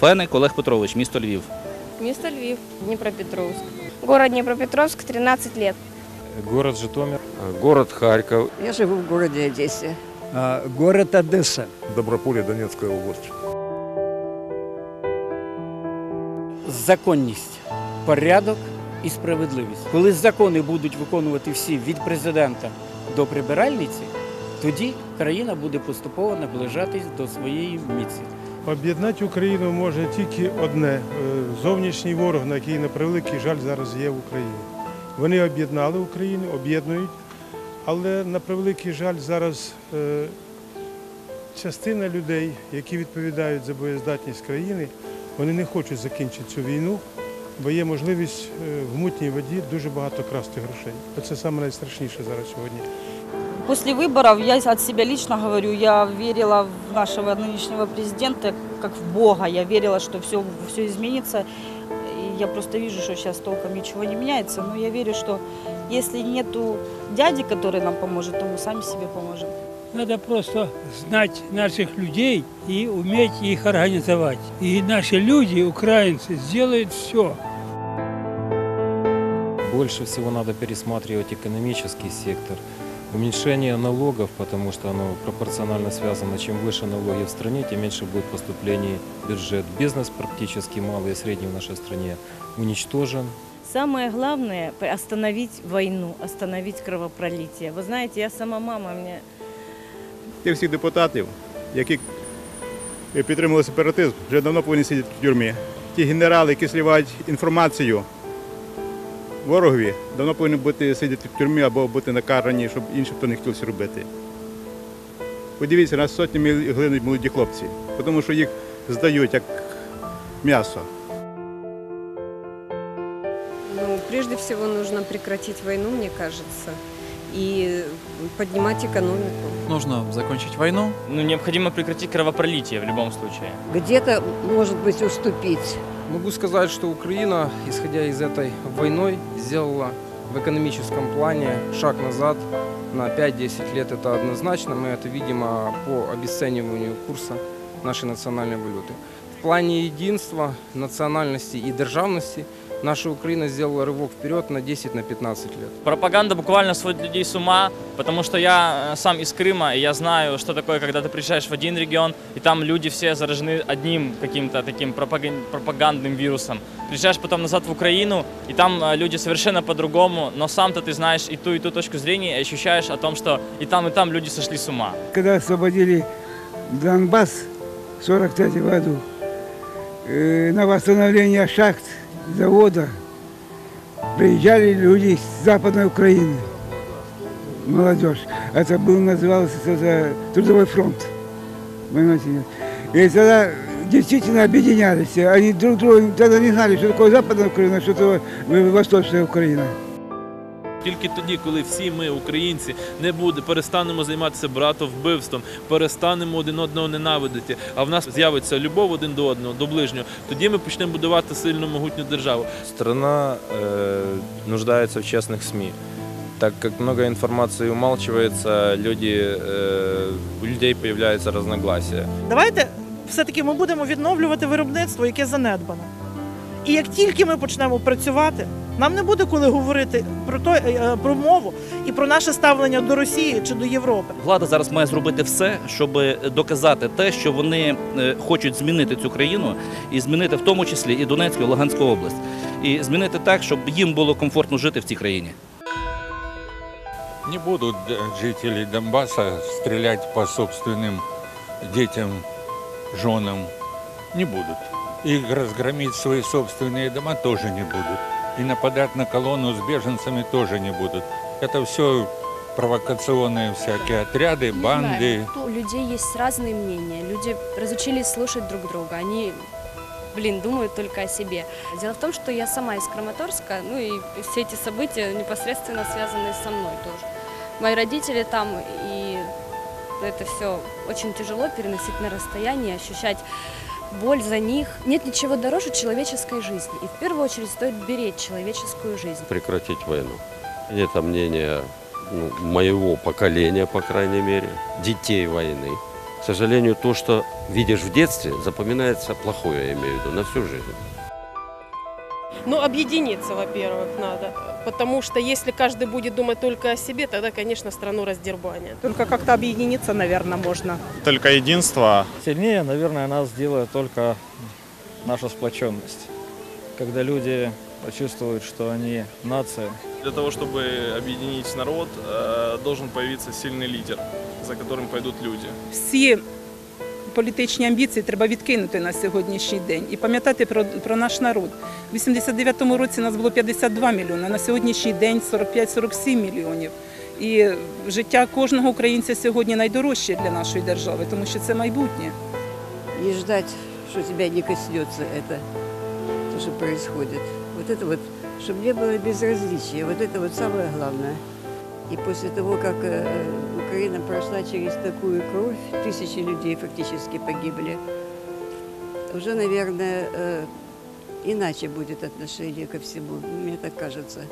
Феник Олег Петрович, місто Львів. Место Львив, Днепропетровск. Город Днепропетровск, 13 лет. Город Житомир. Город Харьков. Я живу в городе Одессе. А, Город Одесса. Доброполье, Донецкая область. законність, порядок і справедливість. Коли закони будуть виконувати всі від президента до прибиральниці, тоді країна буде поступово наближатись до своєї міці. Об'єднати Україну може тільки одне е, зовнішній ворог, на який на превеликий жаль зараз є в Україні. Вони об'єднали Україну, об'єднують, але на превеликий жаль зараз е, частина людей, які відповідають за боєздатність країни, вони не хочуть закінчити цю війну, бо є можливість е, в мутній воді дуже багато красти грошей. Це найстрашніше зараз сьогодні. После выборов я от себя лично говорю, я верила в нашего нынешнего президента как в Бога. Я верила, что все, все изменится. И я просто вижу, что сейчас толком ничего не меняется. Но я верю, что если нету дяди, который нам поможет, то мы сами себе поможем. Надо просто знать наших людей и уметь их организовать. И наши люди, украинцы, сделают все. Больше всего надо пересматривать экономический сектор. Уменьшение налогов, потому что оно пропорционально связано. Чем выше налоги в стране, тем меньше будет поступлений в бюджет. Бизнес практически малый и средний в нашей стране уничтожен. Самое главное – остановить войну, остановить кровопролитие. Вы знаете, я сама мама, мне Тих всіх депутатів, які підтримували сепаратизм, вже давно повинні сидіти в тюрмі. Ті генерали, які слівають інформацію ворогові, давно повинні бути сидіти в тюрмі або бути накарані, щоб інші хто не хотілося робити. Подивіться, нас сотнями глинуть молоді хлопці, тому що їх здають як м'ясо. Ну, прежде всего нужно прекратить войну, мне кажется, и поднимать экономику. Нужно закончить войну. Ну, необходимо прекратить кровопролитие в любом случае. Где-то, может быть, уступить. Могу сказать, что Украина, исходя из этой войны, сделала в экономическом плане шаг назад на 5-10 лет. Это однозначно. Мы это видим а, по обесцениванию курса нашей национальной валюты. В плане единства, национальности и державности наша Украина сделала рывок вперед на 10 на 15 лет. Пропаганда буквально сводит людей с ума, потому что я э, сам из Крыма, и я знаю, что такое, когда ты приезжаешь в один регион, и там люди все заражены одним каким-то таким пропаган- пропагандным вирусом. Приезжаешь потом назад в Украину, и там э, люди совершенно по-другому, но сам-то ты знаешь и ту, и ту точку зрения, и ощущаешь о том, что и там, и там люди сошли с ума. Когда освободили Донбасс в 43 году, э, на восстановление шахт, завода приезжали люди с Западной Украины, молодежь. Это был, назывался это Трудовой фронт. Понимаете? нет? И тогда действительно объединялись. Они друг друга тогда не знали, что такое Западная Украина, что такое Восточная Украина. Тільки тоді, коли всі ми, українці, не буде, перестанемо займатися братовбивством, перестанемо один одного ненавидити, а в нас з'явиться любов один до одного, до ближнього, тоді ми почнемо будувати сильну могутню державу. Страна э, нуждается в честных СМИ. Так как много информации умалчивается, люди, э, у людей появляются разногласия. Давайте все-таки ми будемо відновлювати виробництво, яке занедбано. І як тільки ми почнемо працювати, нам не буде коли говорити про той, е, про мову і про наше ставлення до Росії чи до Європи. Влада зараз має зробити все, щоб доказати те, що вони е, хочуть змінити цю країну і змінити в тому числі і Донецьку, і Луганську область, і змінити так, щоб їм було комфортно жити в цій країні. Не будут э, жители Донбасса стрелять по собственным детям, женам. Не будут. И разгромить свои собственные дома тоже не будут. И нападать на колонну с беженцами тоже не будут. Это все провокационные всякие отряды, банды. У людей есть разные мнения. Люди разучились слушать друг друга. Они, блин, думают только о себе. Дело в том, что я сама из Краматорска, ну и все эти события непосредственно связаны со мной тоже. Мои родители там, и это все очень тяжело переносить на расстоянии, ощущать боль за них. Нет ничего дороже человеческой жизни. И в первую очередь стоит беречь человеческую жизнь. Прекратить войну. Это мнение ну, моего поколения, по крайней мере, детей войны. К сожалению, то, что видишь в детстве, запоминается плохое, я имею в виду, на всю жизнь. Ну, объединиться, во-первых, надо. Потому что если каждый будет думать только о себе, тогда, конечно, страну раздербанят. Только как-то объединиться, наверное, можно. Только единство. Сильнее, наверное, нас сделает только наша сплоченность. Когда люди почувствуют, что они нация. Для того, чтобы объединить народ, э, должен появиться сильный лидер, за которым пойдут люди. Всі політичні амбіції треба відкинути на сьогоднішній день і пам'ятати про, про наш народ. У 89-му році нас було 52 мільйони, на сьогоднішній день 45-47 мільйонів. І життя кожного українця сьогодні найдорожче для нашої держави, тому що це майбутнє. не ждать, что тебя не коснется это, то, что происходит. Вот это вот, чтобы не было безразличия, вот это вот самое главное. И после того, как э, Украина прошла через такую кровь, тысячи людей фактически погибли, уже, наверное, э, иначе будет отношение ко всему, мне так кажется.